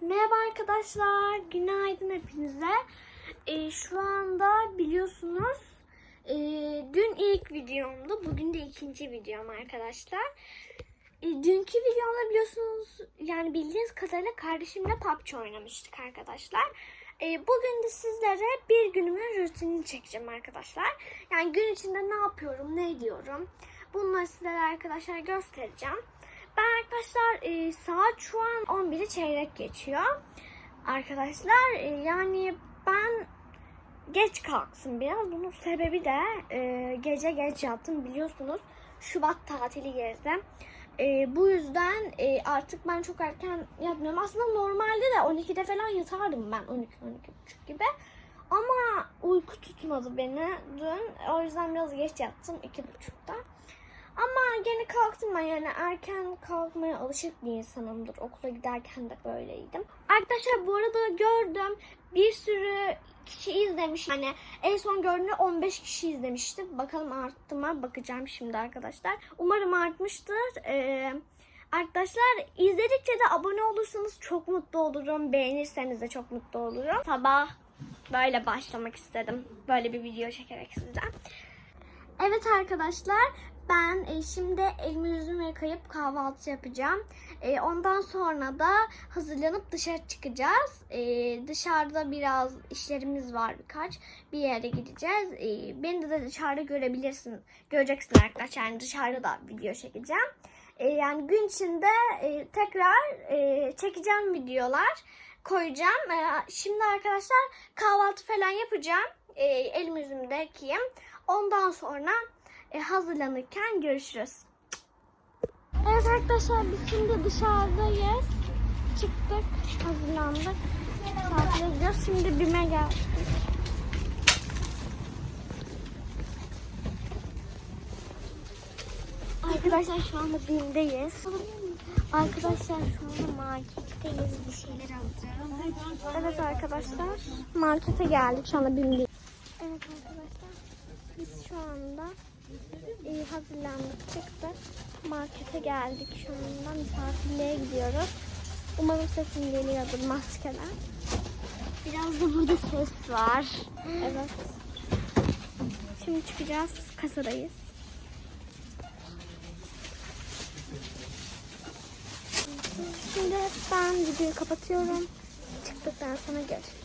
Merhaba arkadaşlar, günaydın hepinize. Ee, şu anda biliyorsunuz e, dün ilk videomdu, bugün de ikinci videom arkadaşlar. E, dünkü videomda biliyorsunuz yani bildiğiniz kadarıyla kardeşimle PUBG oynamıştık arkadaşlar. E, bugün de sizlere bir günümün rutinini çekeceğim arkadaşlar. Yani gün içinde ne yapıyorum, ne ediyorum bunları sizlere arkadaşlar göstereceğim. Arkadaşlar e, saat şu an 11'i çeyrek geçiyor. Arkadaşlar e, yani ben geç kalktım biraz. Bunun sebebi de e, gece geç yattım biliyorsunuz. Şubat tatili girdi. E, bu yüzden e, artık ben çok erken yatmıyorum. Aslında normalde de 12'de falan yatardım ben 12 12.30 gibi. Ama uyku tutmadı beni dün. O yüzden biraz geç yattım 2.30'da. Ama gene kalktım ben yani erken kalkmaya alışık bir insanımdır. Okula giderken de böyleydim. Arkadaşlar bu arada gördüm bir sürü kişi izlemiş. Yani en son gördüğümde 15 kişi izlemişti. Bakalım arttı mı? Bakacağım şimdi arkadaşlar. Umarım artmıştır. Ee, arkadaşlar izledikçe de abone olursanız çok mutlu olurum. Beğenirseniz de çok mutlu olurum. Sabah böyle başlamak istedim. Böyle bir video çekerek sizden. Evet arkadaşlar ben e, şimdi elimi yüzümü yıkayıp kahvaltı yapacağım. E, ondan sonra da hazırlanıp dışarı çıkacağız. E, dışarıda biraz işlerimiz var birkaç. Bir yere gideceğiz. E, beni de dışarıda görebilirsin. Göreceksin arkadaşlar. Yani dışarıda da video çekeceğim. E, yani gün içinde e, tekrar e, çekeceğim videolar koyacağım. E, şimdi arkadaşlar kahvaltı falan yapacağım. E, elimi yüzümü de yıkayayım. Ondan sonra e, hazırlanırken görüşürüz. Evet arkadaşlar biz şimdi dışarıdayız. Çıktık, hazırlandık. Tatile gidiyoruz. Şimdi BİM'e geldik. Arkadaşlar şu anda BİM'deyiz. Arkadaşlar şu anda marketteyiz. Bir şeyler alacağız. Evet arkadaşlar markete geldik. Şu anda BİM'deyiz. Evet arkadaşlar biz şu anda e, hazırlandık çıktık. Markete geldik şu anda misafirliğe gidiyoruz. Umarım sesim geliyordur maskeden. Biraz da burada ses var. Evet. Şimdi çıkacağız. Kasadayız. Şimdi ben videoyu kapatıyorum. Çıktıktan sonra görüşürüz.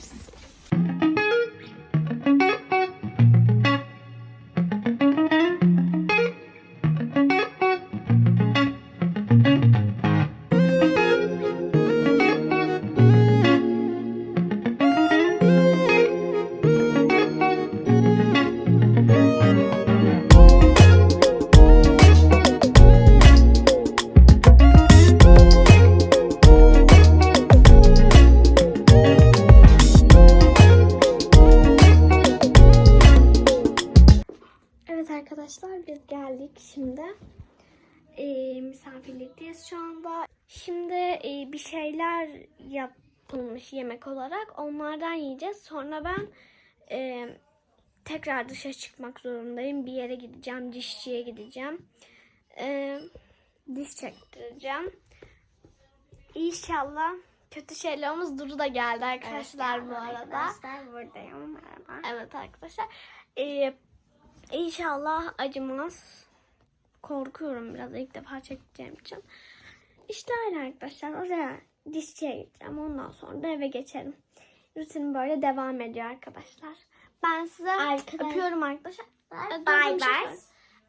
Arkadaşlar biz geldik şimdi. Ee, misafirlikteyiz şu anda. Şimdi e, bir şeyler yapılmış yemek olarak onlardan yiyeceğiz. Sonra ben e, tekrar dışarı çıkmak zorundayım. Bir yere gideceğim, dişçiye gideceğim. E, diş çektireceğim. İnşallah kötü şeylerimiz Duru da geldi arkadaşlar bu arada. Arkadaşlar buradayım. Merhaba. Evet arkadaşlar. Ee, inşallah acımaz. Korkuyorum biraz ilk defa çekeceğim için. İşte öyle arkadaşlar. Oraya dişçiye gideceğim. Ondan sonra da eve geçerim. Rutinim böyle devam ediyor arkadaşlar. Ben size Arkadaş- öpüyorum arkadaşlar. Bay. söyle.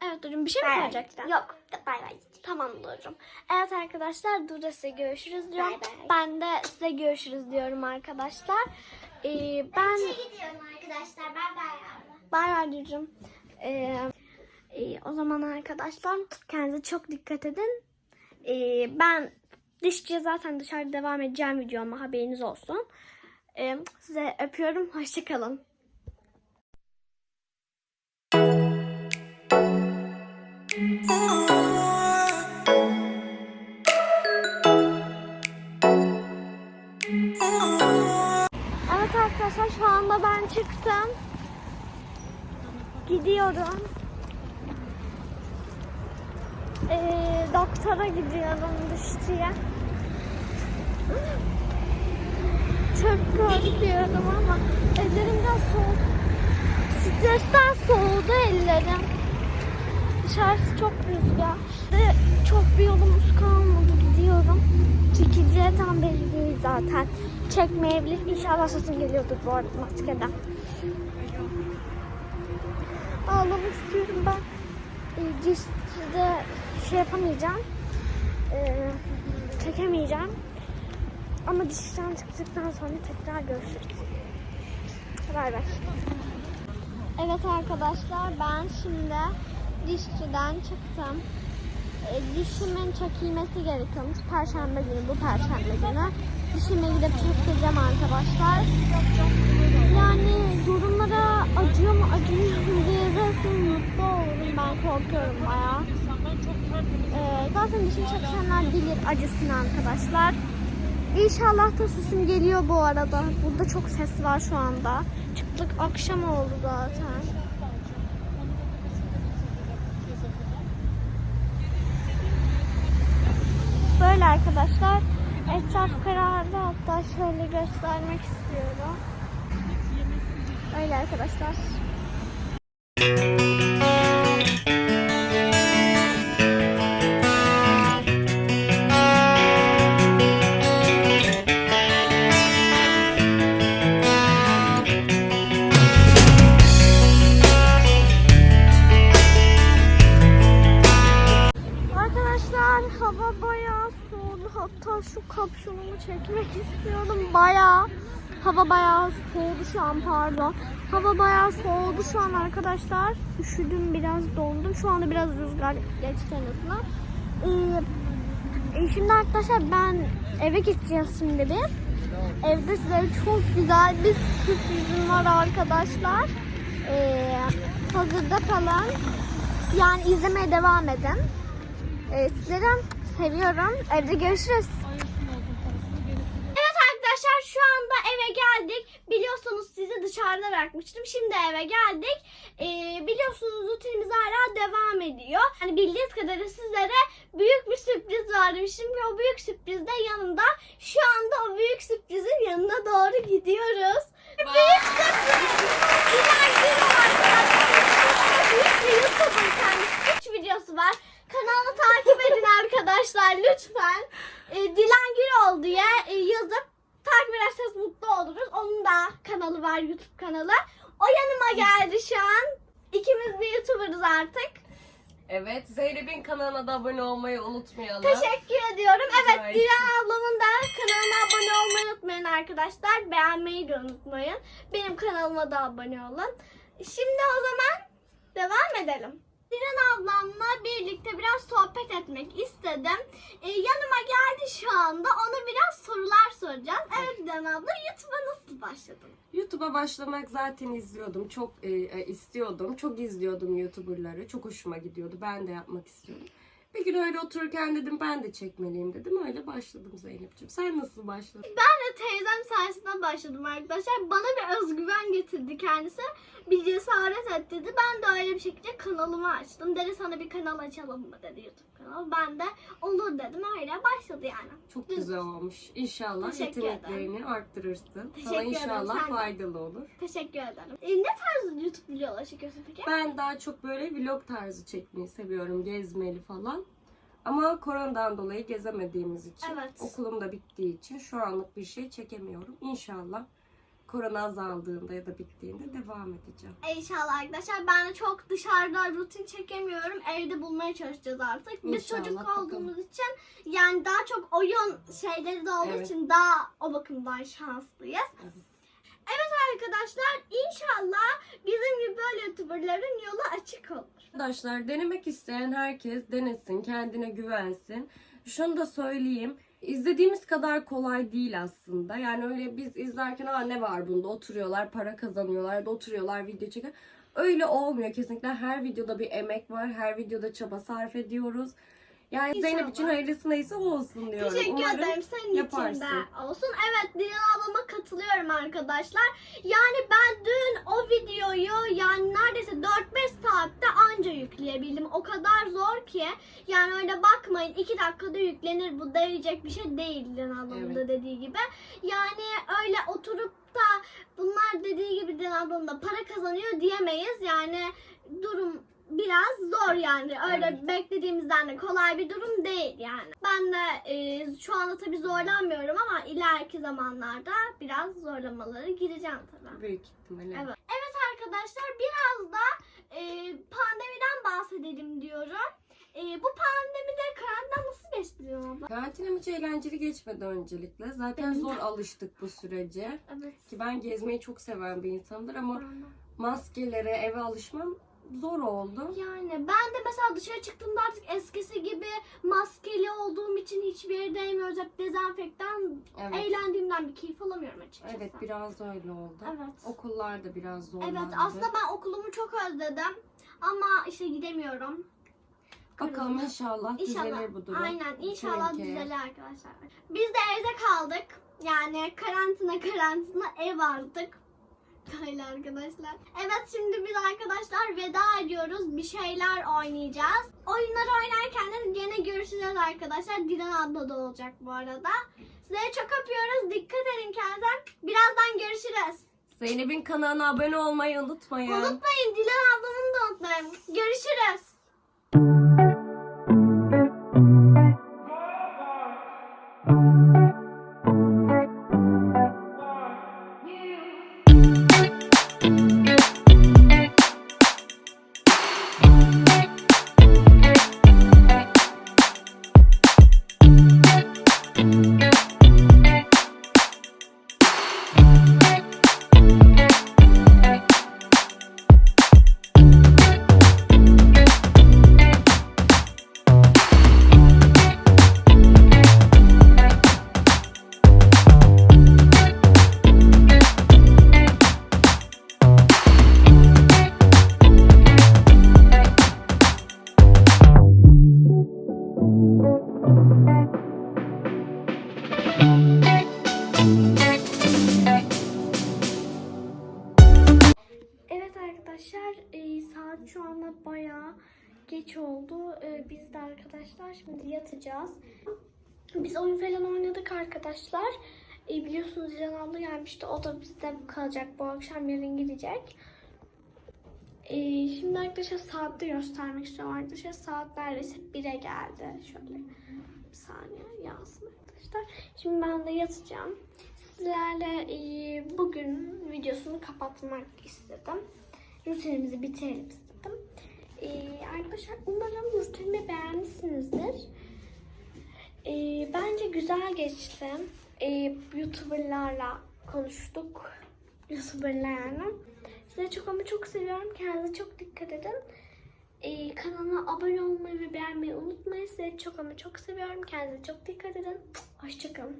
Evet Duru'cum bir şey mi söyleyecektin? Yok. Bay bay. Tamam Duru'cum. Evet arkadaşlar Duru size görüşürüz diyorum. Bay bay. Ben de size görüşürüz diyorum arkadaşlar. Ee, ben... gidiyorum arkadaşlar. Bay bay. Bay bay Duru'cum. Ee, e, o zaman arkadaşlar kendinize çok dikkat edin. Ee, ben dişçiye zaten dışarıda devam edeceğim videoma haberiniz olsun. Ee, size öpüyorum. Hoşçakalın. Evet arkadaşlar şu anda ben çıktım. Gidiyorum. Ee, doktora gidiyorum dişçiye. istiyorum ama ellerim biraz soğuk. Stresten soğudu ellerim. Dışarısı çok rüzgar. Ve çok bir yolumuz kalmadı gidiyorum. Çekileceği tam belli değil zaten. Çekmeyebilir. İnşallah sesim geliyordur bu arada maskeden. Ağlamak istiyorum ben. Ee, Dişçide şey yapamayacağım. Ee, çekemeyeceğim. Ama dişten çıktıktan sonra tekrar görüşürüz. Bay bay. Evet arkadaşlar ben şimdi dişçiden çıktım. E, dişimin çekilmesi gerekiyormuş. Perşembe günü bu perşembe günü. Dişime gidip çektireceğim arkadaşlar. Yani yorumlara acıyor mu acımıyor mu diye yazarsanız mutlu olurum. Ben korkuyorum bayağı. E, zaten dişimi çekenler bilir acısını arkadaşlar. İnşallah da sesim geliyor bu arada. Burada çok ses var şu anda. Çıktık akşam oldu zaten. Böyle arkadaşlar. Etraf karardı hatta şöyle göstermek istiyorum. Öyle. Arkadaşlar Hatta şu kapşonumu çekmek istiyorum. Bayağı hava bayağı soğudu şu an pardon. Hava bayağı soğudu şu an arkadaşlar. Üşüdüm biraz dondum. Şu anda biraz rüzgar geçti en azından. Ee, e, şimdi arkadaşlar ben eve gideceğiz şimdi biz. Evde size çok güzel bir sürprizim var arkadaşlar. Ee, hazırda kalın. Yani izlemeye devam edin. Ee, sizleri seviyorum. Evde görüşürüz. Evet arkadaşlar şu anda eve geldik. Biliyorsunuz sizi dışarıda bırakmıştım. Şimdi eve geldik. Ee, biliyorsunuz rutinimiz hala devam ediyor. Hani bildiğiniz kadarıyla sizlere büyük bir sürpriz var demiştim. Ve o büyük sürpriz de yanında. Şu anda o büyük sürprizin yanına doğru gidiyoruz. Büyük sürpriz. Gül arkadaşlar. Büyük bir YouTuber kendisi. 3 videosu var. Kanalı takip edin arkadaşlar lütfen. E, Dilan Gürol diye e, yazıp takip ederseniz mutlu oluruz. Onun da kanalı var YouTube kanalı. O yanıma geldi şu an. İkimiz bir YouTuber'ız artık. Evet, Zeynep'in kanalına da abone olmayı unutmayalım. Teşekkür ediyorum. Evet. Dilan ablamın da kanalına abone olmayı unutmayın arkadaşlar. Beğenmeyi de unutmayın. Benim kanalıma da abone olun. Şimdi o zaman devam edelim. Dilan ablamla birlikte biraz sohbet etmek istedim. Ee, yanıma geldi şu anda. Ona biraz sorular soracağız. Evet Dilan abla YouTube'a nasıl başladın? YouTube'a başlamak zaten izliyordum. Çok e, e, istiyordum. Çok izliyordum YouTuber'ları. Çok hoşuma gidiyordu. Ben de yapmak istiyordum. Bir gün öyle otururken dedim ben de çekmeliyim dedim. Öyle başladım Zeynep'ciğim. Sen nasıl başladın? Ben de teyzem sayesinde başladım arkadaşlar. Bana bir özgüven getirdi kendisi. Bir cesaret et dedi. Ben de öyle bir şekilde kanalımı açtım. Dedi sana bir kanal açalım mı dedi YouTube kanalı. Ben de olur dedim. Öyle başladı yani. Çok güzel olmuş. İnşallah Teşekkür yeteneklerini arttırırsın. Teşekkür Sana ederim, inşallah de. faydalı olur. Teşekkür ederim. E, ne tarz YouTube videoları çekiyorsun peki? Ben daha çok böyle vlog tarzı çekmeyi seviyorum. Gezmeli falan. Ama koronadan dolayı gezemediğimiz için, Evet. okulum da bittiği için şu anlık bir şey çekemiyorum. İnşallah korona azaldığında ya da bittiğinde devam edeceğim. İnşallah arkadaşlar. Ben de çok dışarıda rutin çekemiyorum. Evde bulmaya çalışacağız artık. Biz İnşallah, çocuk bakalım. olduğumuz için yani daha çok oyun şeyleri de olduğu Evet. için daha o bakımdan şanslıyız. Evet. Evet arkadaşlar inşallah bizim gibi böyle youtuberların yolu açık olur. Arkadaşlar denemek isteyen herkes denesin, kendine güvensin. Şunu da söyleyeyim. İzlediğimiz kadar kolay değil aslında. Yani öyle biz izlerken Aa, ne var bunda oturuyorlar, para kazanıyorlar da oturuyorlar video çekiyor. Öyle olmuyor kesinlikle. Her videoda bir emek var. Her videoda çaba sarf ediyoruz. Yani İnşallah. Zeynep için hayırlısı neyse o olsun diyorum. Teşekkür Umarım ederim. Senin yaparsın. için de olsun. Evet Dilan ablama katılıyorum arkadaşlar. Yani ben dün o videoyu yani neredeyse 4-5 saatte anca yükleyebildim. O kadar zor ki. Yani öyle bakmayın 2 dakikada yüklenir bu diyecek bir şey değil Dilan ablamın Evet. da dediği gibi. Yani öyle oturup da bunlar dediği gibi Dilan ablam da para kazanıyor diyemeyiz. Yani durum biraz zor yani. Öyle Evet. beklediğimizden de kolay bir durum değil yani. Ben de e, şu anda tabii zorlanmıyorum ama ileriki zamanlarda biraz zorlamalara gireceğim tabii. Büyük ihtimalle. Evet. Evet arkadaşlar biraz da e, pandemiden bahsedelim diyorum. E, bu pandemide karantina nasıl geçti abla? Karantinam hiç eğlenceli geçmedi öncelikle. Zaten Benim zor alıştık bu sürece. Evet. Ki ben gezmeyi çok seven bir insandır ama maskelere, eve alışmam zor oldu. Yani ben de mesela dışarı çıktığımda artık eskisi gibi maskeli olduğum için hiçbir yere değmiyoruz. Hep dezenfektan Evet. eğlendiğimden bir keyif alamıyorum açıkçası. Evet biraz öyle oldu. Evet. Okullar da biraz zorlandı. Evet aslında ben okulumu çok özledim. Ama işte gidemiyorum. Bakalım inşallah, düzelir bu durum. Aynen inşallah Seninki. düzelir arkadaşlar. Biz de evde kaldık. Yani karantina karantina ev aldık. Böyle arkadaşlar. Evet şimdi biz arkadaşlar veda ediyoruz. Bir şeyler oynayacağız. Oyunları oynarken de gene görüşeceğiz arkadaşlar. Dilan abla da olacak bu arada. Size çok öpüyoruz. Dikkat edin kendinize. Birazdan görüşürüz. Zeynep'in kanalına abone olmayı unutmayın. Unutmayın Dilan ablamın da unutmayın. Görüşürüz. Oldu. E, biz de arkadaşlar şimdi yatacağız. Biz oyun falan oynadık arkadaşlar. E, biliyorsunuz Can abla gelmişti. O da bizde kalacak bu akşam yarın gidecek. E, şimdi arkadaşlar saatte göstermek istiyorum arkadaşlar. Saat neredeyse 1'e geldi. Şöyle bir saniye yazsın arkadaşlar. Şimdi ben de yatacağım. Sizlerle e, bugün videosunu kapatmak istedim. Rutinimizi bitirelim istedim. E, arkadaşlar umarım rutinimi beğenmişsinizdir. E, bence güzel geçti. E, Youtuberlarla konuştuk. Youtuberlar yani. Sizi çok ama çok seviyorum. Kendinize çok dikkat edin. E, kanalıma abone olmayı ve beğenmeyi unutmayın. Sizi çok ama çok seviyorum. Kendinize çok dikkat edin. Hoşçakalın.